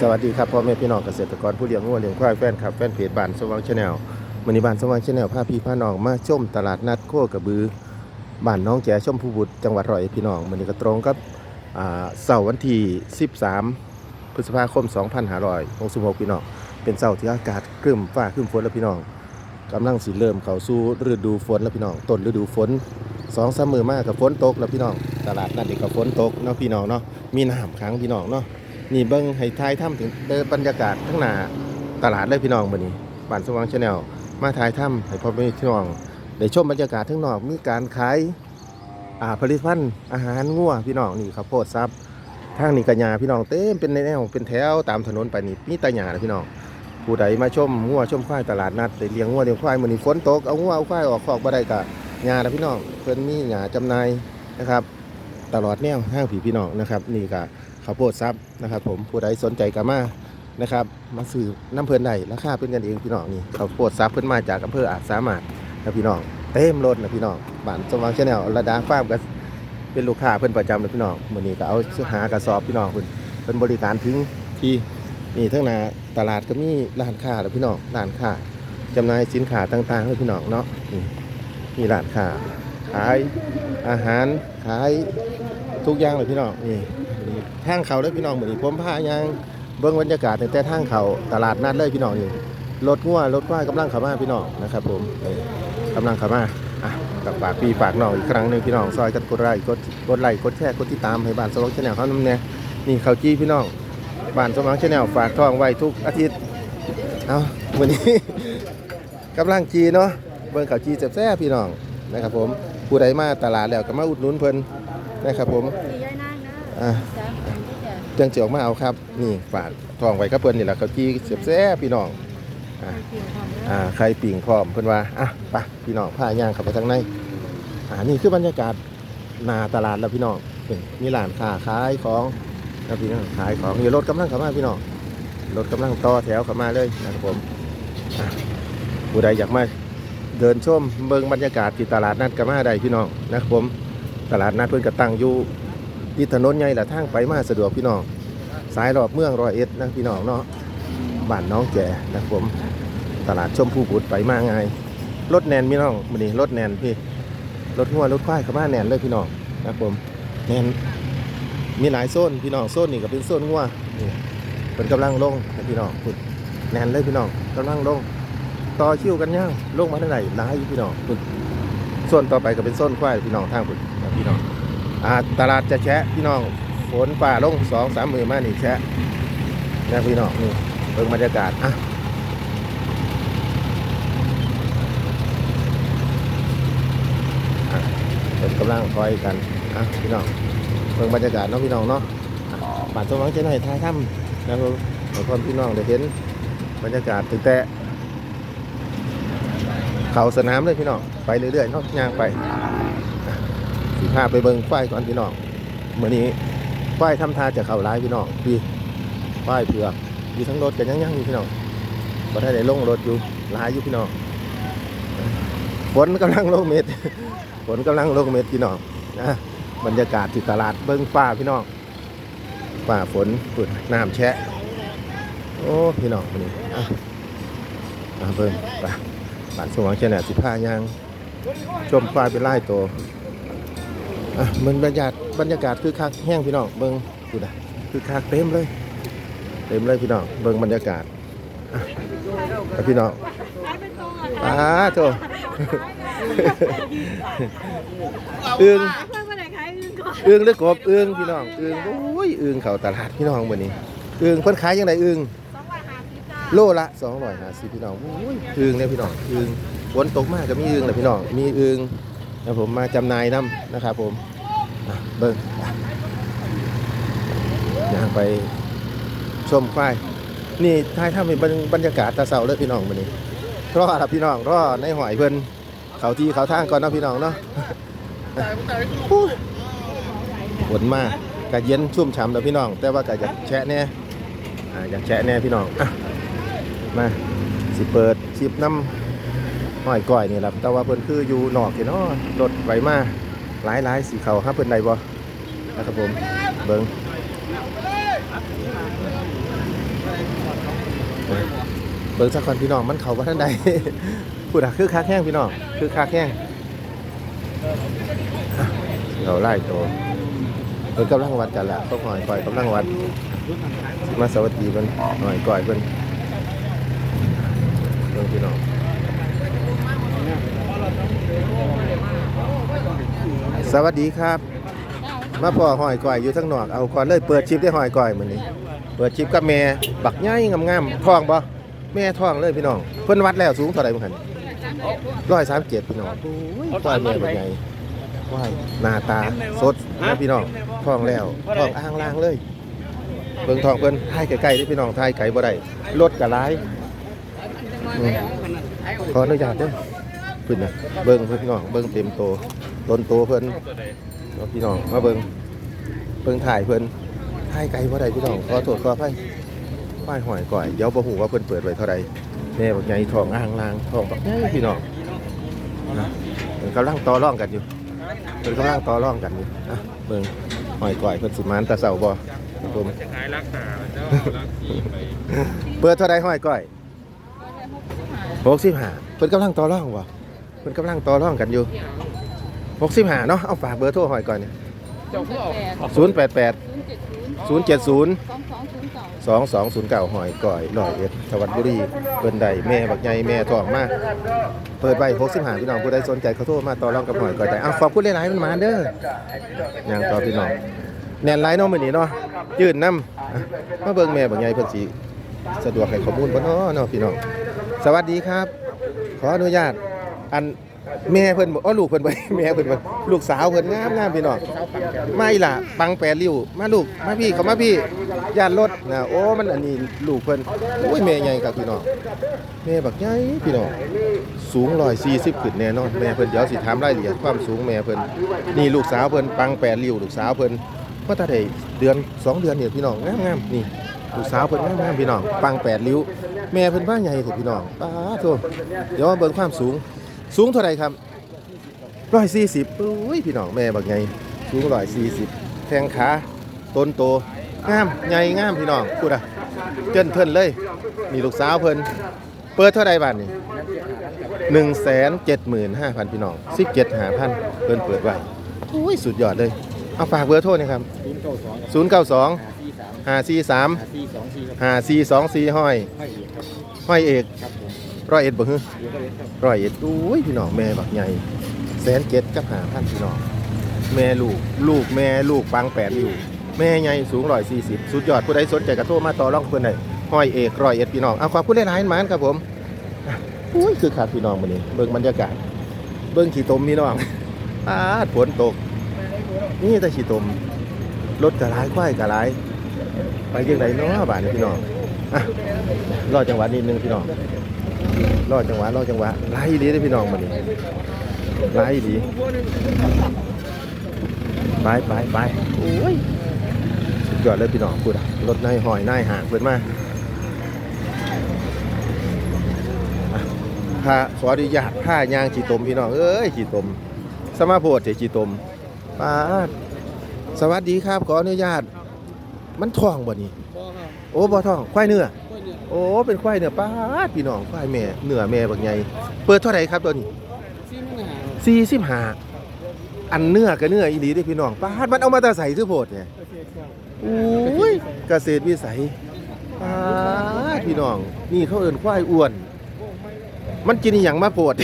สวัสดีครับพ่อแม่พี่น้องเกษตรกรผู้เลี้ยงงัวเลี้ยงควายแฟนครับแฟนเพจบ้านสว่างชาแนลมณีบ้านสว่างชาแนลพาพี่พาน้องมาชมตลาดนัดโคกระบือบ้านน้องแก่ชมพูบุตรจังหวัดร้อยพี่น้องมันนี้ก็ตรงกับอ่าเสาร์วันที่ 13 พฤษภาคม 2566พี่น้องเป็นเสาร์ที่อากาศครึ้มฟ้าครึ้มฝนแล้วพี่น้องกำลังสิเริ่มเข้าสู่ฤดูฝนแล้วพี่น้องต้นฤดูฝนสองสามมือมากกับฝนตกแล้วพี่น้องตลาดนัดนี่ก็ฝนตกเนาะพี่น้องเนาะมีน้ำค้างพี่น้องเนาะ นี่เบิ้งให้ทายถ้ำถึงเดินบรรยากาศทั้งหน้าตลาดเลยพี่น้องมื้อนี้บ้านสว่างชาแนลมาทายถ้ำให้พ่อแม่พี่น้องได้ชมบรรยากาศทั้งนอกมีการขายอ่าผลิตภัณฑ์อาหารงัวพี่น้องนี่ข้าวโพดซับทางนี่กัญญาพี่น้องเต็มเป็นแนวเป็นแถวตามถนนไปนี่มีตาหยานะพี่น้องผู้ใดมาชมงัวชมควายตลาดนัดได้เลี้ยงงัวเลี้ยงควายมื้อนี้ฝนตกเอางัวเอาควายออกคอกบ่ได้กะหญ้านะพี่น้องเพิ่นมีหญ้าจำหน่ายนะครับ ตลอดแนวห้างผีพี่น้องนะครับ นี่ก็ ข้าวโพดซับนะครับ ผมผู้ใดสนใจก็มานะครับมาซื้อน้ำเพลินได้ราคาเป็นกันเองพี่น้องนี่ข้าวโพดซับเพิ่นมาจากอำเภออาจสามารถนะพี่น้องเต็มรถนะพี่น้องบ้านสว่างชาแนลระดาฟาร์มก็เป็นลูกค้าเพิ่นประจำเลยพี่น้องมื้อนี้ก็เอาหากระสอบพี่น้องเพิ่นเพิ่นบริการถึงที่นี่ทั้งน้าตลาดก็มีร้านค้าแล้วพี่น้องร้านค้าจำหน่ายสินค้าต่างๆให้พี่น้องเนาะนี่มีร้านค้าขายอาหารขายทุกอย่างเลยพี่น้องนี่ ทางเขาเลยพี่น้องเหมือนนี้ผมพายังเบิ้งบรรยากาศตั้งแต่ทางเขาตลาดนัดเลยพี่น้องนี่รถงัวรถควายกำลังเข้ามาพี่น้องนะครับ ผมนี่กำลังเข้ามาอะกับฝากพี่ฝากน้องอีกครั้งหนึ่งพี่น้องซอยกันกดไลค์กดกดไลค์กดแชร์กดติดตามให้บ้านสว่างชาแนลเขานำเนี่ยนี่เขาจี้พี่น้องบ้านสว่างชาแนลฝากท้องไว้ทุกอาทิตย์เอาวันนี้กำลังจีเนาะเบิ้งเขาจีแซ่บๆพี่น้องนะครับ ผมผู้ใดมาตลาดแล้วก็มาอุดหนุนเพิ่นนะครับผมสีย่อย นางนะอะจ้าผมก็จะจังเจียวมาเอาครับ นี่ฝากทองไว้กับเพิ่นนี่แหละเขาจี้เสียบแซ่บพี่น้องอ่าเกี่ยวของอ่าใครปิ่งพร้อมเพิ่นว่าอะไปพี่น้องพาย่างเข้าไปทางในอ่านี่คือบรรยากาศหน้าตลาดแล้วพี่น้องนี่มีร้านค้าขายของนะพี่น้องขายของนี่รถกำลังเข้ามาพี่น้องรถกำลังต่อแถวเข้ามาเลยนะครับผมอะผู้ใดอยากมาเดินชมเบิ่งบรรยากาศที่ตลาดนัดก็มาได้พี่น้องนะครับผมตลาดนัดเพิ่นก็ตั้งอยู่ ที่ถนนใหญ่ละทางไปมาสะดวกพี่น้อง สายรอบเมืองร้อยเอ็ดนะพี่น้องเนาะบ้านน้องแก่นะผม ตลาดชมพูบุตรไปมาไงรถแนนพี่น้องมื้อนี้รถแนนพี่รถหัวรถควายเข้ามาแนนเลยพี่น้องนะผมแนนมีหลายโซนพี่น้องโซนนี่ก็เป็นโซนงัวนี่เป็นกำลังลงนะพี่น้องพุ่นแนนเลยพี่น้องกำลังลง ต่อคิวกันย่างลงมาเท่าไหร่หลายพี่น้องพุ่นโซนต่อไปก็เป็นโซนควายพี่น้องทางพุ่นนะพี่น้อง ตลาดจะแชะพี่น้องฝนป่าลงสองสามมือมานี่แชะนะพี่น้องนี่เบิ่งบรรยากาศอะเป็นกำลังคอยกันอะพี่น้องเบิ่งบรรยากาศเนาะพี่น้องเนาะอะบ้านสว่างเจ้าหน่อยท้ายถ้ำนะครับให้คนพี่น้องได้เห็นบรรยากาศตึงแต่เขาสนามเลยพี่น้องไปเรื่อยๆเนาะย่างไป สิพาไปเบิ่งควายก่อนพี่น้องเมื้อนี้ควายทำท่าจะเข้าร้ายพี่น้องพี่ควายเผือกอยู่ทั้งรถกันยังยังอยู่พี่น้องบ่ได้ได้ลงรถอยู่หลายอยู่พี่น้องฝนกำลังลงเม็ดฝนกำลังลงเม็ดพี่น้องนะบรรยากาศที่ตลาดเบิ่งฟ้าพี่น้องฟ้าฝนฝนน้ำแชะ โอ้ พี่น้องนี้อะเบิ่งไปบ้านสว่างแค่ไหนสิพายาง ชมควายเป็นไล่ตัว อะมันบรรยากาศบรรยากาศคือคักแห้งพี่น้องเบิ่งดูนะคือคักเต็มเลย เต็มเลยพี่น้องเบิ่งบรรยากาศอะไปพี่น้องอ่าโถอึ้งเพื่อนคนไหนขายอื่นก่อนอึ้งหรือกบอึ้งพี่น้องอึ้งโอ้ยอึ้งเข้าตลาดพี่น้องมื้อนี้อึ้งเพิ่นขายยังไงอึ้งสองร้อยห้าสิบจ้าโลละ250พี่น้องโอ้ยอึ้งเนี่ยพี่น้องอึ้งฝนตกมากก็มีอึ้งแหละพี่น้องมีอึ้ง นะผมมาจำหน่ายนํนะครับผมเบิ่งย่างไปชมควายนี่ท้ายถ้าเป็นบรรยากาศตาเสาเลยพี่น้องมื้อนี้รอครับพี่น้องรอในหอยเพิ่นเขาที่เขาทางก่อนนะพี่น้องเนาะฝนมากกะเย็นชุ่มฉ่ำแล้วพี่น้อง แต่ว่าก็อยากแชะแน่อยากแชะแน่พี่น้องอมาสิเปิดคลิปน้ำ ห้อยก้อยนี่แหละแต่ว่าเพิ่นคืออยู่นอกเนาะรถไหวมาหลายหลายสีเขาห้าเพิ่นใดบ่นะครับผมเบิ่งเบิ่งสักคนพี่น้องมันเขาว่าท่านใดพูดอะคือคักแห้งพี่น้องคือคักแห้งเราไล่ตัวเพิ่นกำลังวัดกันละก็หอยก่อยกำลังวัดมาสวัสดีเพิ่นหอยก่อยเพิ่นเบิ่งพี่น้อง สวัสดีครับ มาพ่อหอยก่อยอยู่ทั้งนอกเอาก่อนเลยเปิดชิปได้หอยก่อยมือนี้เปิดชิปกับแม่บักใหญ่งามๆท้องบ่แม่ท้องเลยพี่น้อง เพิ่นวัดแล้วสูงเท่าไหร่บ่คั่น137พี่น้องโอ้ยก่อยแม่บักใหญ่ว้ายหน้าตาสดนะพี่น้องท้องแล้วท้องอ้างล่างเลยเบิ่งทองเพิ่นถ่ายไกลๆด้พี่น้องถ่ายไกลบ่ได้รถก็หลายขออนุญาตเด้อเพิ่นนะเบิ่งพี่น้องเบิ่งเต็มโต ต้นโตเพิ่นเอาพี่น้องมาเบิ่งเบิ่งถ่ายเพิ่นให้ไกลบ่ได้พี่น้องขอโทษขออภัยป้ายหอยก่อยเดี๋ยวบ่ฮู้ว่าเพิ่นเปิดไว้เท่าใดแม่บักใหญ่ทองอ่างลางทองบักใหญ่พี่น้องนะเพิ่นกำลังต่อรองกันอยู่เพิ่นกำลังต่อรองกันอยู่อะเบิ่งหอยก่อยเพิ่นสิมานแตะเช้าบ่ครับผมจะขายรักษาเจ้ารักสีไปเปิดเท่าใดหอยก่อย65เพิ่นกำลังต่อรองบ่เพิ่นกำลังต่อรองกันอยู่ 65เนาะเอาฝากเบอร์โทรหอยก่อยนี่เจ้าก็ออก088 070สองสองศูนย์เก่าสองสองศูนย์เก้าหอยก่อยลอยเอ็ดสวัสดิ์บุรีเปิ้นใดแม่บักใหญ่แม่ทองมากเปิดใบหกสิบห้าพี่น้องผู้ใดสนใจเขาโทรมาต่อรองกับหอยก่อยแต่อ้าวขอบคุณหลายๆมันมาเด้อยังต่อพี่น้องแน่นหลายเน้องมื้อนี้เนาะยืนนำอะมาเบิ่งแม่บักใหญ่เพิ่นสิสะดวกให้ข้อมูลบ่เนาะเนาะพี่น้องสวัสดีครับ ขออนุญาตอัน แม่เพิ่นบ่อ๋อลูกเพิ่นบ่แม่เพิ่นบ่ลูกสาวเพิ่นงามงามพี่น้องมาอีหล่ะปังแปรริ้วมาลูกมาพี่เขามาพี่ย่านรถนะโอ้มันอันนี้ลูกเพิ่นโอ้ยแม่ใหญ่ครับพี่น้องแม่บักใหญ่พี่น้องสูง140ขึ้นแน่นอนแม่เพิ่นเดี๋ยวสิถามรายละเอียดความสูงแม่เพิ่นนี่ลูกสาวเพิ่นปังแปรริ้วลูกสาวเพิ่นก็ถ้าได้เดือนสองเดือนเนี่ยพี่น้องงามๆนี่ลูกสาวเพิ่นงามๆพี่น้องปังแปดริ้ว แม่เพิ่นบ้าใหญ่เถอะพี่น้องป้าโธ่เดี๋ยวมาเบิ่งความสูง สูงเท่าไรครับร้อยสี่สิบอุ้ยพี่น้องแม่บักไงสูงร้อยสี่สิบแข้งขาต้นโตงามใหญ่งามพี่น้องพูดอะเจิ้นเทินเลยนี่ลูกสาวเพิ่นเปิดเท่าใดบาทนี่หนึ่งแสนเจ็ดหมื่นห้าพันพี่น้องสิบเจ็ดหาพันเพิ่นเปิดไว้อุ้ยสุดยอดเลย เอาฝากเบอร์โทษนะครับศูนย์เก้าสองศูนย์เก้าสองห้าสี่สามห้าสี่สองสี่ห้าสี่สองสี่หอยห้อยเอก ร้อยเอ็ดบ่ฮึอยู่ก็เลยครับร้อยเอ็ดอุ้ยพี่น้องแม่บักใหญ่แสนเจ็ดกับหาพันพี่น้องแม่ลูก ลูกแม่ลูกปังแปดอยู่ แม่ใหญ่สูงร้อยสี่สิบสุดยอดผู้ใดสนใจกระโทรมาต่อรองเพื่อนได้ห้อยเอกร้อยเอ็ดพี่น้องเอาความพูดได้หลายๆหมานครับผมอุ้ยคือขาดพี่น้องวันนี้เบิ่งบรรยากาศ เบิ่งขี่ตมพี่น้องอาดฝนตก นี่แต่ขี่ตมรถกระไรควายกระไรไปยังไงเนาะบ้านพี่น้องอะรอจังหวะนิดนึงพี่น้อง รอจังหวะรอจังหวะไล่ดีได้พี่น้องมาดิไล่ดีไปไปไปโอ้ยสุดยอดเลยพี่น้องพูดอะรถนายหอยนายหางเพิ่นมาพาขออนุญาตผ้ายางจีตมพี่น้องเอ้ยจีตม สมาโพดเจจีตมป้าสวัสดีครับขออนุญาต มันท้องบ่นี่โอ้บ่ท้องควายเนื้อ โอ้เป็นควายเนื้อป้าดพี่น้องควายแม่เนื้อแม่บักใหญ่เปิดเท่าไหร่ครับตัวนี้ซีมันหาสี่สิบห้าอันเนื้อกับเนื้ออีหลีเด้อพี่น้องป้าดมันเอามาแตาใส่ซื้อโพดเนี่ย โอเคครับโอ้ยเกษตรวิสัยป้าดพี่น้อง นี่เขาเอิ้นควายอ้วน มันกินอหย่างมาโพด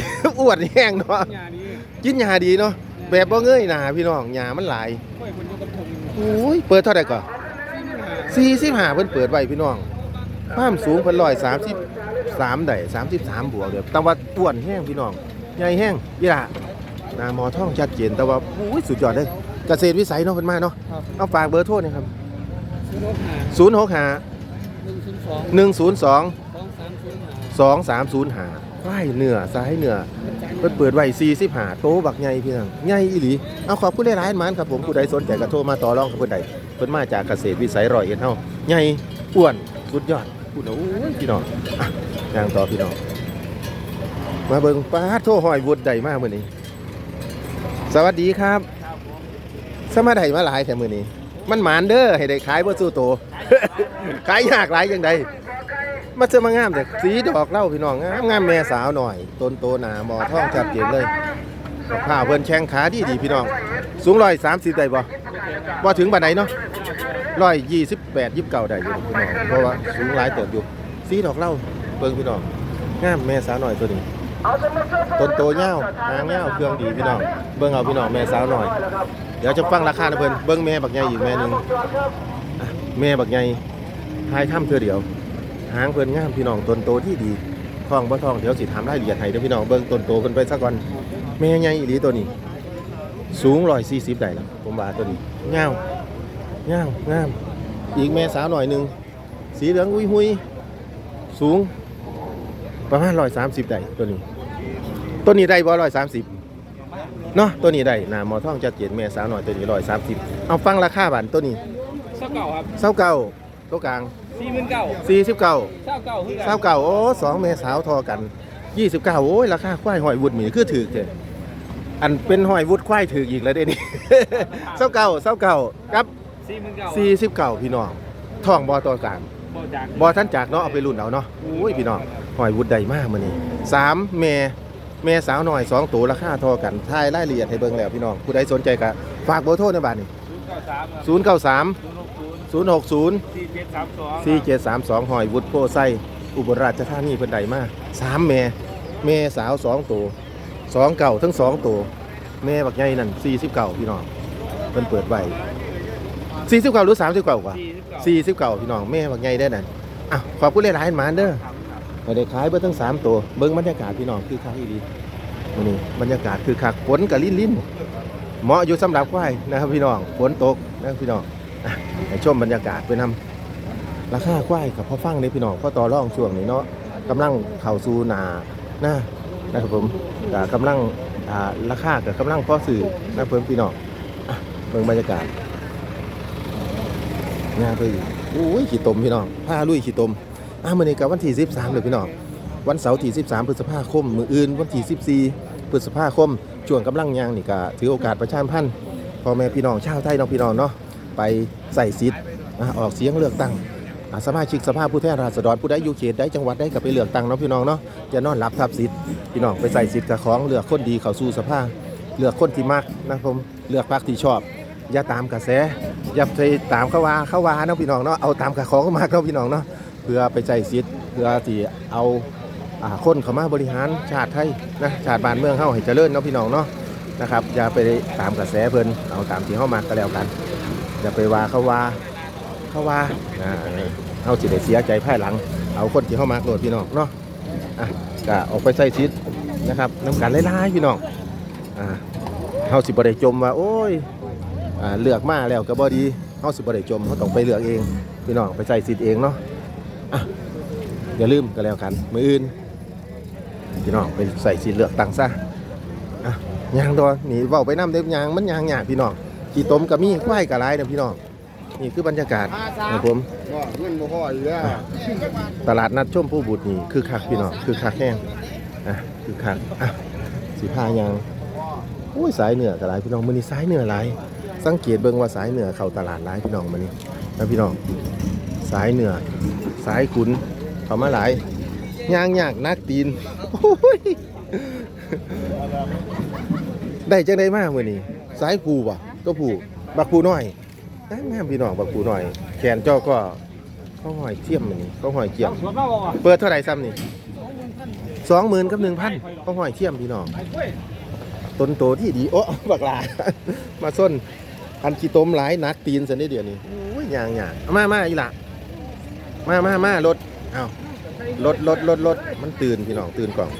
อ้วนแห้งเนาะงานนี้กินหญ้าดีเนาะ แบบบ่เงยหน้าพี่น้องหญ้ามันหลายค่อยคนยกกระทงโอ้ย เปิดเท่าไหร่ก่อนซีมันหาเพิ่นเปิดไว้พี่น้อง ความสูงเพิ่น133ได้33บวกเด้อแต่ว่าอ้วนแห้งพี่น้องใหญ่แห้งยี่ล่ะหน้าหมอท้องชัดเจนแต่ว่าโอ้ยสุดยอดเลยเกษตรวิสัยเนาะเพิ่นมาเนาะครับเอาฝากเบอร์โทรหนะครับซื้อรถหา065หนึ่งศูนย์สอง102สองสามศูนย์หา2305ควายเนื้อซ้ายเนื้อเพิ่นเปิดไว้45โตบักใหญ่พี่น้องใหญ่อีหลีเอาขอบคุณหลายๆหมานครับผมผู้ใดสนใจก็โทรมาต่อรองกับเพิ่นได้เพิ่นมาจากเกษตรวิสัยร้อยเอ็ดเฮาใหญ่อ้วนสุดยอด พูดแล้วโอ้ยพี่น้องอย่างต่อพี่น้อง มาเบิ่งป้าดโทรหอยวุดใดมากมื้อนี้ สวัสดีครับ สมาไดมาหลายแต่มื้อนี้ มันหมานเด้อให้ได้ขายบ่สู้โต ขายขายยากหลายยังไงมาเจอมางามแต่สีดอกเล่าพี่น้องงามงามแม่สาวหน่อยต้นโตหนาหมอท้องจัดเจนเลยผ้าเพิ่นแข้งขาดีดีพี่น้อง สูงร้อยสามสิบได้บ่บ่ถึงปานไหนเนาะ ร้อยยี่สิบแปดยี่สิบเก้าได้อยู่พี่น้องเพราะว่าสูงหลายเติบอยู่สีดอกเหล่าเบิ่งพี่น้องงามแม่สาวหน่อยตัวนี้ต้นโตเงาวหางเงาวเครื่องดีพี่น้อง เบิ่งเอาพี่น้องแม่สาวหน่อย เดี๋ยวจะฟังราคานะเพิ่นเบิ่งแม่บักใหญ่อีกแม่หนึงอะแม่บักใหญ่ทายถ้ำเธอเดียว หางเพิ่นงามพี่น้องต้นโตที่ดีทองบ่ทองเดี๋ยวสิถามรายละเอียดให้เด้อพี่น้องเบิ่งต้นโตเพิ่นไปซะก่อนแม่ใหญ่อีหลีตัวนี้ สูง140ได้แล้วผมว่าตัวนี้เงาว งาวงามอีกแม่สาวหน่อยหนึงสีเหลืองอุ้ยหุยสูง ประมาณ130ได้ตัวนี้ตัวนี้ได้บ่ร้อยสามสิบเนาะตัวนี้ได้หนาหมอท่องจัดเจนแม่สาวหน่อยตัวนี้ร้อยสามสิบเอาฟังราคาบันตัวนี้เศร้าเก่าครับเศร้าเก่าตัวกลางสี่หมื่นเก่าสี่สิบเก้าเศร้าเก่าคือกันเศร้าเก่าโอ้สองแม่สาวทอกันยี่สิบเก้าโอ้ยราคาควายหอยวุดหมีคือถือเจอันเป็นหอยวุดควายถืออีกแล้วเด้นี่เศร้าเก่าเศร้าเก่ากับ สี่หมื่นเก่าสี่สิบเก้าพี่น้องทองบอตัวกลางบ่จากบอท่านจากเนาะเอาไปรุ่นเอาเนาะโอ้ยพี่น้องหอยวุดใดมากมื้อนี้สามแม่แม่สาวหน่อยสองตัวราคาเทอกันทายรายละเอียดให้เบิ่งแล้วพี่น้องผู้ใดสนใจก็ฝากเบอร์โทรในบ้านนี่ศูนย์เก้าสาม093ศูนย์หกศูนย์060สี่เจ็ดสามสอง4732หอยวุดโพไซอุบลราชธานีเพิ่นใดมาสามแม่แม่สาวสองตัวสองเก่าทั้งสองตัวแม่บักใหญ่นั่น40เก่าพี่น้องเพิ่นเปิดไว้ 40เก่าหรือ30เก่ากว่าสี่สิบเก้า40เก่าพี่น้องแม่บักใหญ่ได้นั่นอะขอบคุณหลายๆหมานเด้อไม่ได้ขายเบิ่ทั้งสามตัวเบิ่งบรรยากาศพี่น้องคือคักอีหลีมื้อนี้บรรยากาศคือคักฝนกับลิ้นลิ้นเหมาะอยู่สำหรับควายนะครับพี่น้องฝนตกนะครับพี่น้องอะให้ชมบรรยากาศไปนำราคาควายกับพ่อฟังนี่พี่น้องพ่อต่อรองช่วงนี้เนาะกำลังเข้าสู่หนาหน้านะครับผมก็กำลังอ่าราคากับกำลังพอสื่อนะเพิ่มพี่น้องอะเบิ่งบรรยากาศ งานไปอีกโอ้ยขี้ตมพี่น้องผ้าลุยขี้ตมอ่ามื้อนี้กับวันที่13เลยพี่น้องวันเสาร์ที่ 13 พฤษภาคม มื้ออื่นวันที่ 14 พฤษภาคมช่วงกำลังยางนี่ก็ถือโอกาสประชามพันธ์พ่อแม่พี่น้องชาวไทยน้องพี่น้องเนาะไปใส่สิทธิ์ออกเสียงเลือกตั้งอ่าสมาชิกสภาผู้แทนราษฎรผู้ใดอยู่เขตใดจังหวัดใดก็ไปเลือกตั้งเนาะพี่น้องเนาะอย่านอนรับทับสิทธิ์พี่น้องไปใส่สิทธิ์กับของเลือกคนดีเข้าสู่สภาเลือกคนที่มักนะครับผมเลือกพรรคที่ชอบ อย่าตามกระแส อย่าไปตามเขาว่าเขาว่าเนาะพี่น้องเนาะเอาตามกระของมาเนาะพี่น้องเนาะเพื่อไปใจสิทธิ์เพื่อที่เอาคนเข้ามาบริหารชาติไทยนะชาติบ้านเมืองเฮาให้เจริญเนาะพี่น้องเนาะนะครับอย่าไปตามกระแสเพิ่นเอาตามที่เฮามาก็แล้วกันอย่าไปว่าเขาว่าเขาว่าเฮาสิได้เสียใจภายหลัง เอาคนที่เฮามาโกรธพี่น้องเนาะอะก็ออกไปใส่ชิดนะครับน้ำกันหลายๆพี่น้องอ่าเฮาสิบ่ได้จมว่าโอ้ย เลือกมาแล้วก็บ่ดีเฮาสิบ่ได้จมเฮาต้องไปเลือกเองพี่น้องไปใส่สิทธิ์เองเนาะอย่าลืมก็แล้วกันมืออื่นพี่น้องไปใส่สีเลือกตังซะอะยางตัวนี่เว้าไปน้ำเด็บยางมันยางหยากพี่น้องขี่ต้มกับมีควายกับไรนะพี่น้องนี่คือบรรยากาศของผมก็เงินบ่พออีกแล้วตลาดนัดชมผู้บุตรนี่คือคักพี่น้องคือคักแห้งอะคือคักอะสีผ้ายางโอ้ยสายเหนือกับไรพี่น้องมันนี่สายเหนือหลาย สังเกตเบิ่งว่าสายเหนือเข้าตลาดหลายพี่น้องมันนี่นะพี่น้องสายเหนือสายขุนเข้ามาหลายยางยากนักตีนได้จังได้มากมื้อนี้สายผูบ่ตัวผูบักผูน้อยงามงามพี่น้องบักผูน้อย แขนเจ้าก็เขาหอยเทียมมื้อนี้เขาหอยเทียมสวนมาบอกเปิดเท่าไหร่ซ้ำนี่สองหมื่นกับหนึ่งพันเขาหอยเทียมพี่น้องต้นโตที่ดีโอ้บักลามาส้น อันขี้ต้มหลายนักตีนสันได้เดี๋ยวนี้โอ้ยยางอย่างมามาอีหละมามามารถเอารถรถรถรถมันตื่นพี่น้องตื่นก่อน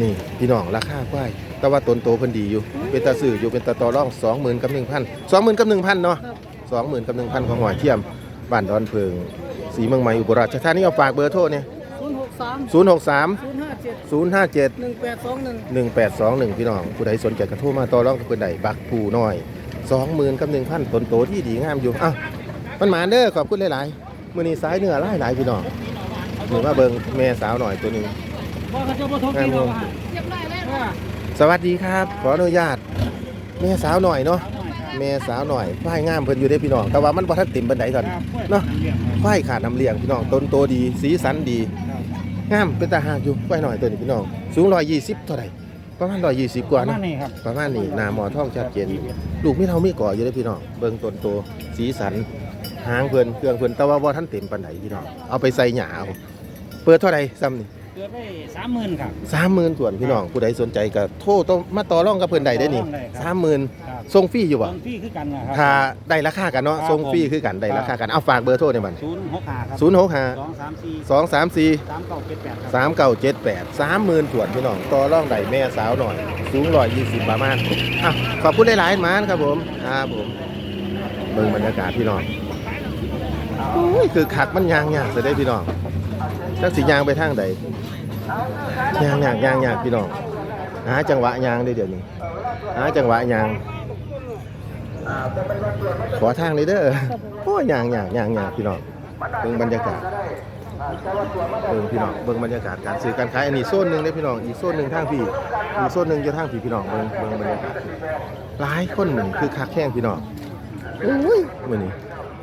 นี่พี่น้องราคาควายแต่ว่าตนโตเพิ่นดีอยู่ เป็นตาซื้ออยู่เป็นตาต่อร่องสองหมื่นกับหนึ่งพันสองหมื่นกับหนึ่งพันเนาะสองหมื่นกับหนึ่งพันของหอยเทียมบ้านดอนเพิงสีเมืองใหม่อุบลราชธานีเอาฝากเบอร์โทรเนี่ย สามศูนย์หกสามศูนย์ห้าเจ็ดศูนย์ห้าเจ็ดหนึ่งแปดสองหนึ่งหนึ่งแปดสองหนึ่งพี่น้องผู้ใดสนใจกระทู้มาต่อรองกับเพื่อนใดบักผู้น้อยสองหมื่นกับหนึ่งพันต้นโตที่ดีงามอยู่อ้าวมันหมาเด้อขอบคุณหลายๆมื่อนี้สายเนื้อหลายหลายๆพี่น้องหรือว่าเบิงแม่สาวหน่อยตัวหนึงว่าเขาจะมาทบกินเราเรียบร้อยแล้วว่าสวัสดีครับ ขออนุญาตแม่สาวหน่อยเนาะแม่สาวหน่อยควายงามเพิ่นอยู่ได้พี่น้อง แต่ว่ามันบ่ทันเต็มบันไดตอนเนาะควายขาดน้ำเลี้ยงพี่น้องต้นโตดี สีสันดี งามเป็นตาหากอยู่ควายหน่อยตัวนี้พี่น้อง สูง120เท่าไหร่ประมาณ120กว่าประมาเนาะณนี้ครับประมาณนี้หน้าหมอท้องชัดเจน ลูกมีเท่ามีก่ออยู่ได้อพี่น้อง เบิ่งต้นโตสีสัน หางเพิ่นเครื่องเพิ่นแต่ว่าบ่ทันเต็มปานใดพี่น้อง เอาไปใส่หญ้าเอาเปิดเท่าไหร่ซ้ำนี่ เกิดไปสามหมื่นครับ สามหมื่นส่วนพี่น้องผู้ใดสนใจก็โทรต้องมาต่อรองกับเพิ่นใดได้อนี่ต่อรองได้ครับ สามหมื่นครับส่งฟรีอยู่ตบ่อนพี่คือกันนะครัถ้าได้ราคากันเนาะครับส่งฟรีคือกันได้ราคากันเอาฝากเบอร์โทรในบัดศูนย์หกห้าครับศูนย์หกห้าสองสามสี่สองสามสี่ สามเก้าเจ็ดแปดครับ สามเก้าเจ็ดแปดสามหมื่นส่วนพี่น้องต่อรองได้แม่สาวหน่อย สูงร้อยยี่สิบประมาณอะขอบคุณหลายๆหมานครับผมครับผมเบิ่งบรรยากาศพี่น้องโอ้ยคือขักมันยางยากจะได้พี่น้องจักสิยางไปทางใด ยางยากยางยากพี่น้องหาจังหวะยางได้เดี๋ยวนี้หาจังหวะยางขอทางเลยเด้อโอ้ยยางยากยางยากพี่น้องเบิ่งบรรยากาศเบิ่งพี่น้องเบิ่งบรรยากาศการซื้อการขายอันนี้โซนหนึ่งเด้พี่น้องอีกโซนหนึ่งทางพี่อีกโซนหนึ่งจะทางพี่พี่น้องเบิ่งเบิ่งบรรยากาศหลายคนหนึ่งคือคักแข้งพี่น้องโอ้ยมื้อนี้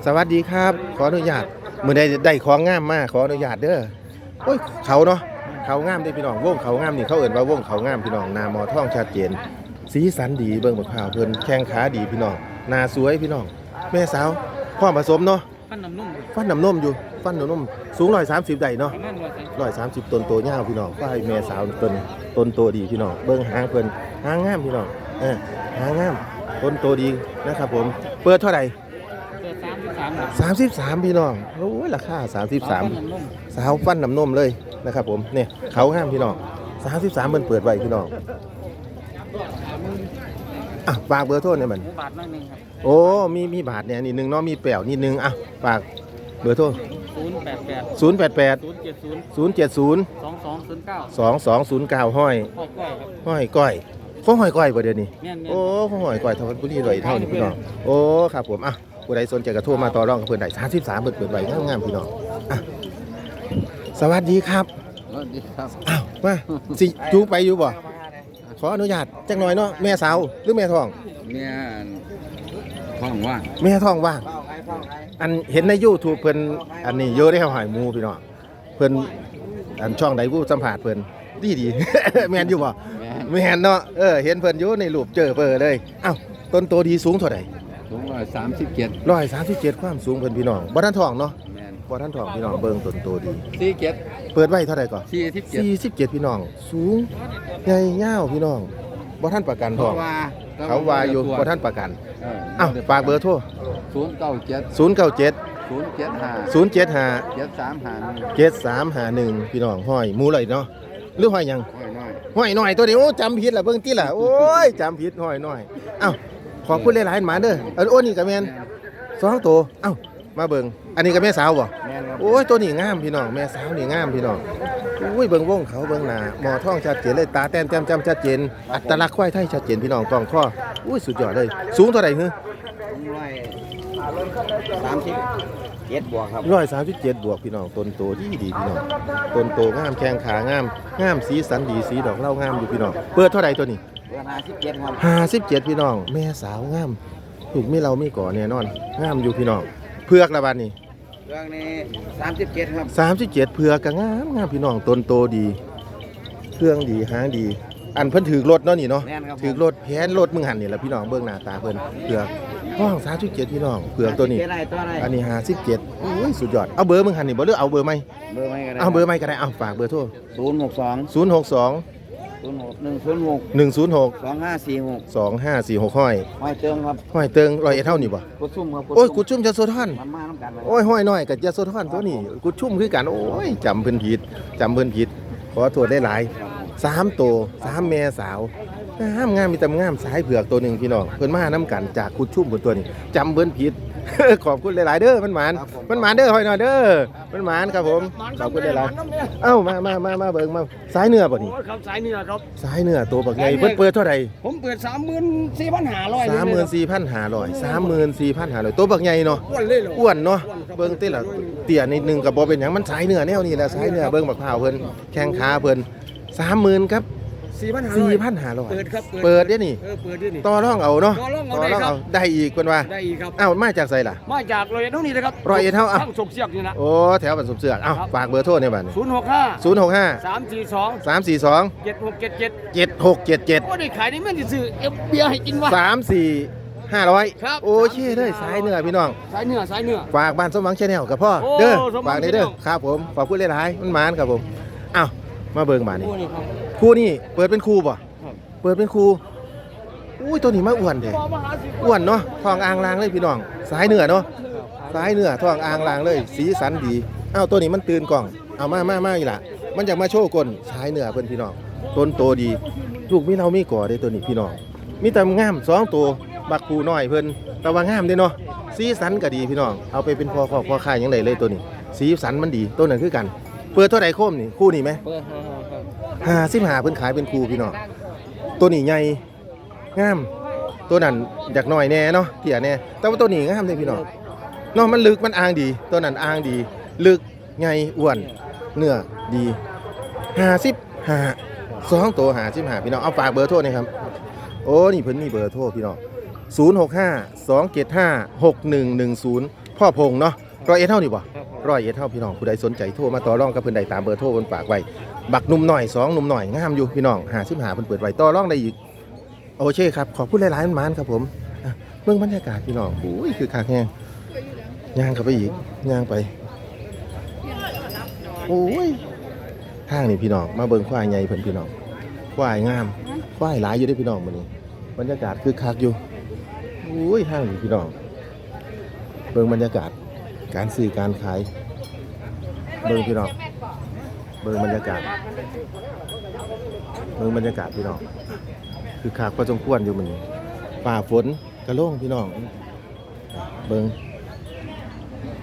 สวัสดีครับ ขออนุญาตมื้อใดได้ของงามมากขออนุญาตเด้อโอ้ยเขาเนาะ เขางามเด้พี่น้องวงเขางามนี่เขาเอิ้นว่าวงเขางามพี่น้องหน้าหมอท่องชัดเจน สีสันดีเบิ่งบักพร้าวเพิ่นแข้งขาดีพี่น้องหน้าสวยพี่น้อง แม่สาวพ่อผสมเนาะปั้นน้ำนุ่มฟันน้ำนมอยู่ฟันน้ำนมสูง130ได้เนาะประมาณร้อยสามร้อยสามสิบต้นโตยาวพี่น้องฝ้ายแม่สาวต้นต้นโตดีพี่น้องเบิ้งหางเพิ่นหางงามพี่น้องเออหางงามต้นโตดีนะครับผมเปิดเท่าไหร่เกิดสามสิบสามครับสามสิบสามพี่น้องโอ้ยราคาสามสิบสามปั้นน้ำนุ่มสาวฟันน้ำนมเลย นะครับผมเนี่ยเขางามพี่น้องสามสิบสามเพิ่นเปิดไว้พี่น้องอะฝากเบอร์โทรหน่อยมันหมูบาทน้อยหนึงครับโอ้มีมีบาทเนี่ยนิดนึงเนาะมีแป๋วนิดนึงอะฝากเบอร์โทรศูนย์แปดแปดศูนย์แปดแปดศูนย์เจ็ดศูนย์ศูนย์เจ็ดศูนย์สองสองศูนย์เก้าสองสองศูนย์เก้าห้อยพ่อกล้วยครับห้อยก้อยข้อห้อยก้อยบ่เดี๋ยวนี้แม่นแม่นโอ้ข้อห้อยก้อยทวันบุรีลอยเท่านี้พี่น้องโอ้ครับผมอะผู้ใดสนใจกระโทรมาต่อรองกับเพื่อนได้33เปิดเปิดไว้งามๆพี่น้องอะ สวัสดีครับสวัสดีครับอ้าวมาสิจูงไปอยู่บ่ขออนุญาตจักหน่อยเนาะแม่สาวหรือแม่ท้องเนี่ยท้องว่างแม่ท้องว่างอันเห็นใน YouTube เพิ่นอันนี้เยอะได้เฮาหายหมูพี่น้องเพิ่นอันช่องใดผู้สัมภาษณ์เพิ่นดีดีแม่นอยู่บ่แม่แม่นเนาะเออเห็นเพิ่นอยู่ในรูปเจอเพิ่นเลยอ้าวต้นโตดีสูงเท่าใดสูงร้อยสามสิบเจ็ด137ความสูงเพิ่นพี่น้องบ่ทันท้องเนาะแม่น บ่ทันท้องพี่น้องเบิ่งต้นโตดี สี่เจ็ดเปิดไว้เท่าใดก่อนสี่สิบเจ็ด47พี่น้อง สูงใหญ่ยาวพี่น้องบ่ทันประกันท้เขาองว่าเขาว่าอยู่บ่ทันประกันเอออ้าวฝากเบอร์โทรศูนย์เก้าเจ็ด097 ศูนย์เจ็ดห้า075 เจ็ดสามหาหนึ่งเจ็ดสามหาหนึ่งพี่น้องห้อยหมูเลยเนาะหรือห้อยหยังห้อยน้อยห้อยหน่อยตัวนี้โอ้จำผิดละเบิ่งติล่ะโอ้ยจำผิดห้อยหน่อยเอ้าขอบคุณหลายๆหมาเด้ออันโอ้นี่ก็แม่นสองตัวเอ้า มาเบิ่งอันนี้ก็แม่สาวบ่แม่นครับโอ้ยตัวนี้งามพี่น้องแม่สาวนี่งามพี่น้องโอ้ยเบิ่งวงเขาเบิ่งหน้าหมอท้องชัดเจนเลยตาแต้มแต้มจำชัดเจน อัตลักษณ์ควายไทยชัดเจนพี่น้องกล้องข้ออุ้ยสุดยอดเลย สูงเท่าไหร่ฮึร้อยสามสิบเจ็ดบวกครับร้อยสามสิบเจ็ดบวกพี่น้องต้นโตดีดีพี่น้องต้นโตงามแข้งขางามงามสีสันดีสีดอกเหล่างามอยู่พี่น้องเปิดเท่าไหร่ตัวนี้เวลาสิบเจ็ดครับห้าสิบเจ็ดพี่น้อง แม่สาวงามถูกมีเรามีก่อแน่นอน งามอยู่พี่น้อง เพือกละบาดนี้เรื่องนี้สามสิบเจ็ดครับสามสิบเจ็ดเพือกก็งามงามพี่น้องต้นโตดี เครื่องดีหางดี อันเพิ่นถือรถเนาะนี่เนาะแม่นครับถือรถแผนรถมึงหันนี่แหละพี่น้องเบื้องหน้าตาเพิ่นเพือกห้องสามสิบเจ็ดพี่น้องเพือกตัวนี้ เจ็ดอะไรตัวอะไรอันนี้ห้าสิบเจ็ดอุ้ยสุดยอดเอาเบอร์มึงหันนี่บ่หรือเอาเบอร์ไหมเบอร์ไม่กันเอาเบอร์ไหมก็ได้เอาฝากเบอร์โทรศูนย์หกสองศูนย์หกสอง ศูนย์หกหนึ่งศูนย์หกหนึ่งศูนย์หกสองห้าสี่หกสองห้าสี่หกห้อยห้อยเติมครับห้อยเติงร้อยเอ็ดเท่านี่บ่กุดซุ่มครับโอ้ยกุดชุ่มจะโซทอนมันมาน้ำกันเลยโอ้ยห้อยน้อยกับยาโซทอนตัวนี้กุดชุ่มคือกันโอ้ยจำเพิ่นผิดจำเพิ่นผิดขอโทษได้หลายสามตัวสามแม่สาวงามงามมีแต่งามสายเผือกตัวหนึ่งพี่น้องเพิ่นมาน้ำกันจากกุดชุ่มบนตัวนี้จำเพิ่นผิด ขอบคุณหลายๆเด้อมันหมานมันหมานเด้อห้อยน้อยเด้อมันหมานครับผมขอบคุณหลายๆเอ้ามามามามาเบิ่งมาสายเนื้อบ่นี่โอ้ยครับสายนี่แหละครับสายเนื้อตัวบักใหญ่เพิ่นเปิดเท่าไหร่ผมเปิดสามหมื่นสี่พันห้าร้อยสามหมื่นสี่พันห้าร้อยสามหมื่นสี่พันห้าร้อยตัวบักใหญ่เนาะอ้วนเลยเหรออ้วนเนาะเบิ่งติละเตี้ยนิดนึงกับบ่เป็นหยังมันสายเนื้อแนวนี้แหละสายเนื้อเบิ่งบักพร้าวเพิ่นแข้งขาเพิ่น30,000ครับ สี่พันห้าสี่พันห้าร้อยเปิดครับเปิดเด้นี่เออเปิดด้วยนี่ต่อรองเอาเนาะต่อรองเอาได้ครับได้อีกเพิ่นว่าได้อีกครับอ้าวมาจากไสล่ะมาจากรอยเอ็ดเท่านี้เลยครับร้อยเอ็ดเท่าอะทั้งสกเสียกนี่นะโอ้แถวบันสมเสือกเอ้าครับฝากเบอร์โทรในบัดนี้ศูนย์หกห้า065สามสี่สอง342เจ็ดหกเจ็ดเจ็ด7677โอ้ได้ขายนี่แม่นสิซื้อเอฟเบียร์ให้กินวะสามสี่ห้าร้อยครับโอเคเลยสายเหนือพี่น้องสายเนื้อสายเนื้อฝากบ้านสมหวังชาแนลกับพ่อโอ้เด้อสมหวังฝากในเด้อ Channel ครับผมขอบคุณหลายๆมันหมานครับผมอ้าวมาเบิ่งบ้านนี้โอ้นี่ ครับครูนี่ เปิดเป็นครูป่ะครับเปิดเป็นครูอุ้ยตัวนี้มาอ้วนเด้อ้วนเนาะทองอ่างลางเลยพี่น้องสายเหนือเนาะสายเหนือทองอ่างลางเลย สีสันดีอ้าวตัวนี้มันตื่นกล่องเอามามามาอีหล่ะมันอยากมาโชว์กลสายเหนือเพิ่นพี่น้องต้นโตดีลูกมีเรามีก่อได้ตัวนี้พี่น้องมีแต่งามสองตัวบักคูน้อยเพิ่นแต่ว่างามเด้เนาะสีสันก็ดีพี่น้องเอาไปเป็นพอครอบพอค่ายหยังไดเลยตัวนี้ สีสันมันดีตัวนั้นคือกัน เปิดเท่าใดโคมนี่คู่นี่ไหมเปิดห้าครับ ห้าสิบห้าเพิ่นขายเป็นครูพี่น้องตัวนี้ใหญ่งาม ตัวนั้นอยากน้อยแน่เนาะเถี่ยแน่แต่ว่าตัวนี้งามเลยพี่น้องเนาะมันลึกมันอ่างดี ตัวนั้นอ่างดี ลึกใหญ่อ้วนเนื้อดีห้าสิบห้าสองตัวหาสิบห้าพี่น้องเอาฝากเบอร์โทรหนะครับโอ้นี่เพิ่นมีเบอร์โทรพี่น้อง0 6 5 2 7 5 6 1 1 0พ่อพงเนาะร้อยเอ็ดเท่านี่บ่ร้อยเอ็ดเท่าพี่น้องผู้ใดสนใจโทรมาต่อรองกับเพิ่นได้ตามเบอร์โทรเพิ่นฝากไว้ บักหนุ่มหน่อยสองหนุ่มหน่อยงามอยู่พี่น้องหาสิบหาเพิ่นเปิดไว้ต่อร่องได้อีกโอเคครับขอบคุณหลายๆมันครับผมอะเมืองบรรยากาศพี่น้องโอ้ยคือคักแฮงย่างเข้าไปอีกย่างไปโอ้ยทางนี่พี่น้องมาเบิ่งควายใหญ่เพิ่นพี่น้องควายงามควายหลายอยู่ด้อพี่น้องมื้อนี้บรรยากาศคือคักอยู่อุ้ยห้างอยู่พี่น้องเบิ่งบรรยากาศการซื้อการขายเบิ่งพี่น้อง เบิ่งบรรยากาศเบิ่งบรรยากาศพี่น้อง คือคักพอสมควรอยู่มันฝ่าฝนกระโล่งพี่น้อง เบิ่ง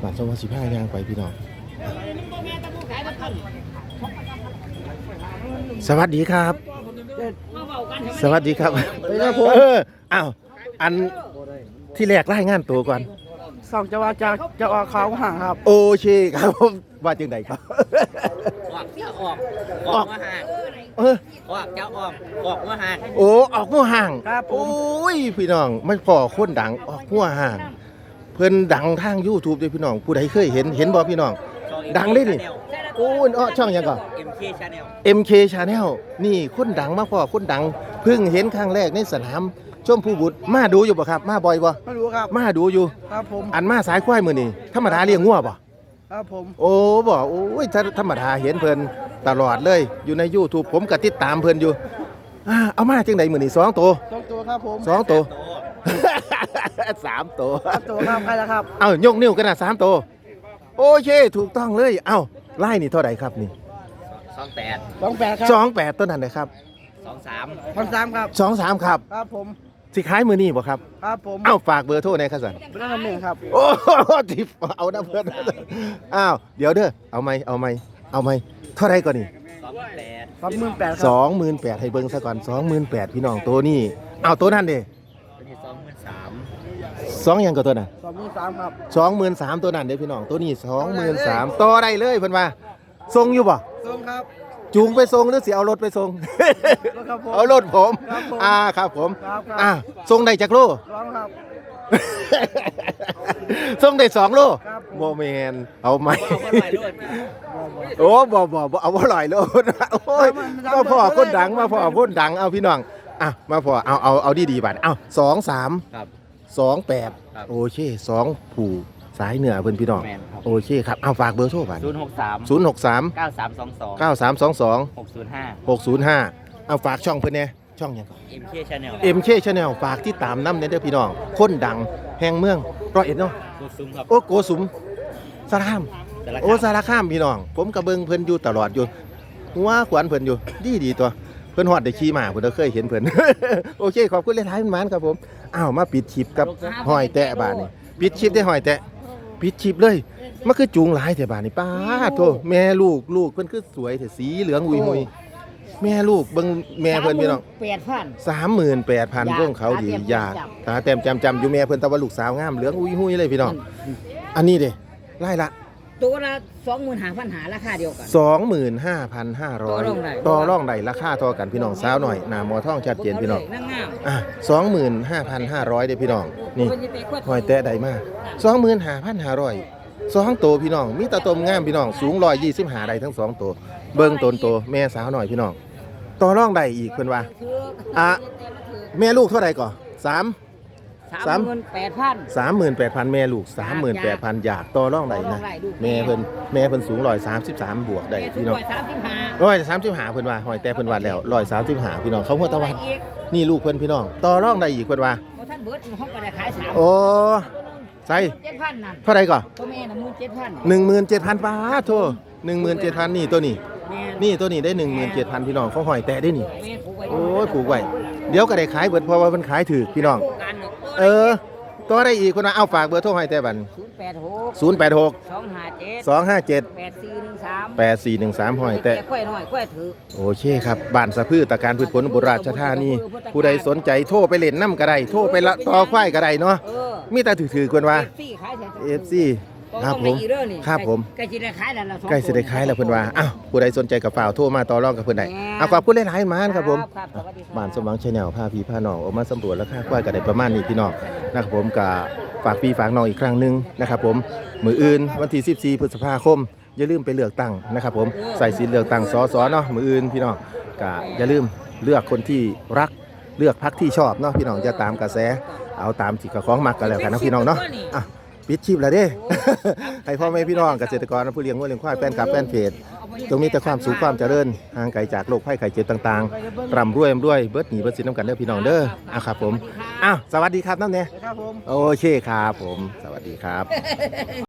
บาดสวัสดิภาย่างไปพี่น้อง สวัสดีครับ สวัสดีครับครับผมอ้าว อันที่แรกรายงานตัวก่อน สองจะว่าจะจะออกเขาห่างครับ โอเคครับผมว่าจังไดครับ ออกจะออก ออกมาห่างเออออกจะออกออกมาห่างโอ้ออกหัวห่างครับผม โอ้ยพี่น้องไม่พอคนดังออกหัวห่าง เพิ่นดังทาง YouTube ด้วยพี่น้อง ผู้ใดเคยเห็นเห็นบ่พี่น้อง ดังเลยนี่ โอ้ยอ้อช่องหยังก่อน เอ็มเคชาแนล MK Channel นี่คนดังมาพอคนดังเพิ่งเห็นครั้งแรกในสนาม ชมผู้บุตรมาดูอยู่บ่ครับ มาบ่อยบ่ไม่รู้ครับมาดูอยู่ ครับผมอันมาสายควายมื้อนี้ธรรมดาเลี้ยงงัวบ่ครับผมโอ้บ่โอ้ยถ้าธรรมดาเห็นเพิ่นตลอดเลย อยู่ใน YouTube ผมก็ติดตามเพิ่นอยู่อ่าเอามาจังไดมื้อนี้สองตัวสองตัวครับผมสองตัวสามตัวสามตัวครับใครละครับเอ้ายกนิ้วกันนะสามตัวโอเคถูกต้องเลยเอ้าไล่นี่เท่าไหร่ครับนี่สองแปดสองแปดครับสองแปดตัวนั้นนะครับสองสามพันสามครับสองสามครับครับผม สิขายมือนี่บ่ครับ ครับผมเอ้าฝากเบอร์โทรในอยครับสันเป็นน้ำหนึ่งครับโอ้โหทิปเอาน้ำเพื่อนอ้าวเดี๋ยวเด้อเอาไหมเอาไหมเอาไหมเท่าไหรก่อนนี่สองแปดสองหมื่นแปดคสรับองหมื่นแปดให้เบิ้งซะก่อนสองหมื่นแปดพี่น้องตัวนี้เอาตัวนั้นเด้ตัวนี้สองหมื่นสามสองหยังกับตัวนั้นสองหมื่นสามครับ สองหมื่นสามตัวนั้นเด้พี่น้องตัวนี้สองหมื่นสามต่อได้เลยเพิ่นว่าส่งอยู่บ่ส่งครับ จูงไปส่งหรือสิเอารถไปส่ง ครับผม เอารถผม ครับผมอ่าครับผมครับครับ อ่าส่งได้จากโล ร้องครับ ส่งได้สองโลครับผม โมเมนเอาไหมเอาคนใหม่ด้วยโอ้บ่บ่บ่เอาบ่ลอยโลดโอ้ยมาพ่อคนดังมาพ่อคนดังเอาพี่น้องอะมาพ่อเอาเอาเอาดีๆบัดเอาสองสามครับสองแปดครับ โอเคสองผู้ สายเหนือเพิ่นพี่น้อง แมนครับโอเคครับ เอาฝากเบอร์โทรบัดศูนย์หกสามศูนย์หกสามเก้าสามสองสองเก้าสามสองสองหกศูนย์ห้าหกศูนย์ห้าเอาฝากช่องเพิ่นแน่ช่องหยังก่อน เอ็มเคชาแนล MK Channel ฝากที่ตามน้ำเด้อพี่น้อง คนดังแห่งเมืองร้อยเอ็ดเนาะ กูซุมครับโอ้โกสุมสารคาม แต่ละโอ้สารคามพี่น้อง ผมกระเบิงเพิ่นอยู่ตลอดอยู่หัวขวัญเพิ่นอยู่ ดีดีตัว เพิ่นฮอดได้ขี่ม้าเพิ่นก็เคยเห็นเพิ่น โอเค ขอบคุณเลยท้ายมันๆครับผม อ้าว มาปิดคลิปกับหอยแตะบาดนี้ปิดคลิปได้หอยแตะ ปิดคลิปเลย มันคือจูงหลายแต่บาดนี้ป้าดโทแม่ลูกลูกเพิ่นคือสวยแต่สีเหลืองอุยหุยแม่ลูกเบิ่งแม่เพิ่นพี่น้องแปดพันสามหมื่นแปดพันพวกเขาดีอยากตาเต็มจำจำอยู่แม่เพิ่นแตะวันลูกสาวงามเหลืองอุ้ยหุ้ยเลยพี่น้อง อันนี้เด้ไล่ละ ตัวละสองหมื่นหาพันหาราคาเดียวกันสองหมื่นห้าพันห้าร้อยต่อรองได้ต่อร่องใดราคาเท่ากันพี่น้องสาวหน่อยหนาหมอท่องชัดเจนพี่น้องนั่งงามอะสองหมื่นห้าพันห้าร้อยเด้อพี่น้องนี่หอยแตะใดมากสองหมื่นห้าพันห้าร้อยสองตัวพี่น้องมีตาตมงามพี่น้องสูงร้อยยี่สิบหาใดทั้งสองตัวเบิ้งตนโตแม่สาวหน่อยพี่น้องต่อร่องใดอีกเพิ่นว่าอะแม่ลูกเท่าไหร่ก่อนสาม สาสามม หมื่นแปดพัน สามหมื่นแปดพันแม่ลูกสามหมื่นแปดพันอยากต่อร่องใดต่อรอนะงได้ลูกแม่เพิ่นแม่เพิ่นสูงร้อยสามสิบสามบวกได้แม่พี่น้องสามสิบห้าร้อยสามสิบหาเพิ่นว่าหอยแต่เพิ่นว่าแล้วร้อยสามสิบหาพี่น้องเขาหัวตะวันอีกนี่ลูกเพิ่นพี่น้องต่อร่องได้อีกเพิ่นว่าเพราะท่านเบิร์ดห้องก็ได้ขายสามโอ้ใส่เจ็ดพันนั่นเท่าไหร่ก่อนตัวแม่น่ะหมื่นเจ็ดพันหนึ่งหมื่นเจ็ดพันบาทโทหนึ่งหมื่นเจ็ดพันนี่ตัวนี้ แม่นี่ตัวนี้ได้หนึ่งหมื่นเจ็ดพันพี่น้องเขาหอยแต่ได้นี่ แม่ผูกไว้โอ้ยผูกไว้เดี๋ยวก็ได้ขายเบิดเพราะว่ามันขายถือพี่น้องการหนึ่ง เออต่อได้อีกคนว่าเอาฝากเบอร์โทรให้แต่บันศูนย์แปดหกศูนย์แปดหกสองห้าเจ็ดสองห้าเจ็ดแปดสี่หนึ่งสามแปดสี่หนึ่งสามหอยแต่กล้วยหน่อยกล้วยถือโอเคครับบ้านสะพือตะการพืชผลอุบุราชธานีผู้ใดสนใจโทรไปเล่นน้ำก็ได้โทรไปละต่อควายก็ได้เนาะเออมีแต่ถือๆควรว่าซี่ขายแถว เอฟซี ครับผมครับผม ใกล้จะได้ขายแล้วล่ะสองใกล้สิได้ขายแล้วเพิ่นว่าอ้าวผู้ใดสนใจกับฝ่าวโทรมาต่อรองกับเพิ่นได้เอาขอบคุณหลายๆมานครับผมครับสวัสดีครับ บ้านสมหวังชาแนลพาพี่พาน้องออกมาสำรวจราคาควายก็ได้ประมาณนี้พี่น้องนะครับผมก็ฝากพี่ฝากน้องอีกครั้งหนึงนะครับผมมืออื่นวันที่14พฤษภาคม อย่าลืมไปเลือกตั้งนะครับผมใส่สิทธิ์เลือกตั้งสสเนาะมืออื่นพี่น้องก็อย่าลืมเลือกคนที่รักเลือกพรรคที่ชอบเนาะพี่น้องอย่าตามกระแส เอาตามสิกระของมักกันแล้วกันนะพี่น้องเนาะอะ ปิดชีพแล้วเด้ ให้พ่อแม่พี่น้องเกษตรกรและผู้เลี้ยงวัวเลี้ยงควายแฟนคลับแฟนเพจจงมีแต่ความสุขความเจริญห่างไกลจากโรคภัยไข้เจ็บต่างๆร่ำรวยร่ำรวยเบิดหนีเบิดสินน้ำกันเด้อพี่น้องเด้ออะครับผมอ้าวสวัสดีครับน้ำเนี่ยครับผม โอเคครับผม สวัสดีครับ